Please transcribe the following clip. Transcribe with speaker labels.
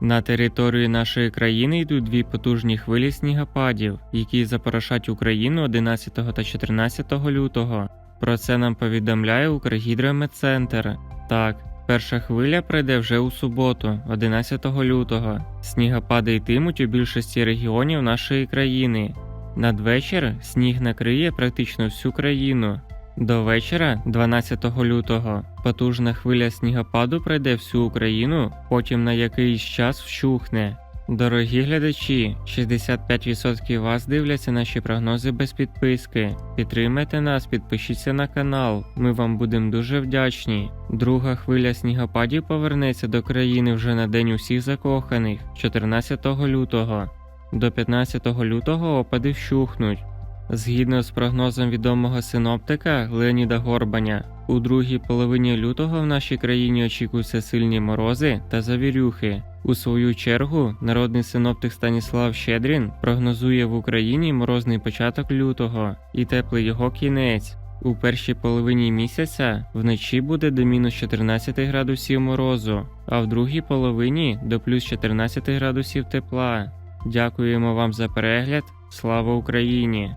Speaker 1: На територію нашої країни йдуть дві потужні хвилі снігопадів, які запорошать Україну 11 та 14 лютого. Про це нам повідомляє Укргідрометцентр. Так, перша хвиля прийде вже у суботу, 11 лютого. Снігопади йтимуть у більшості регіонів нашої країни. Надвечір сніг накриє практично всю країну. До вечора, 12 лютого, потужна хвиля снігопаду пройде всю Україну, потім на якийсь час вщухне. Дорогі глядачі, 65% вас дивляться наші прогнози без підписки. Підтримайте нас, підпишіться на канал. Ми вам будемо дуже вдячні. Друга хвиля снігопадів повернеться до країни вже на день усіх закоханих, 14 лютого. До 15 лютого опади вщухнуть. Згідно з прогнозом відомого синоптика Леоніда Горбаня, у другій половині лютого в нашій країні очікуються сильні морози та завірюхи. У свою чергу, народний синоптик Станіслав Щедрін прогнозує в Україні морозний початок лютого і теплий його кінець. У першій половині місяця вночі буде до мінус 14 градусів морозу, а в другій половині до плюс 14 градусів тепла. Дякуємо вам за перегляд. Слава Україні!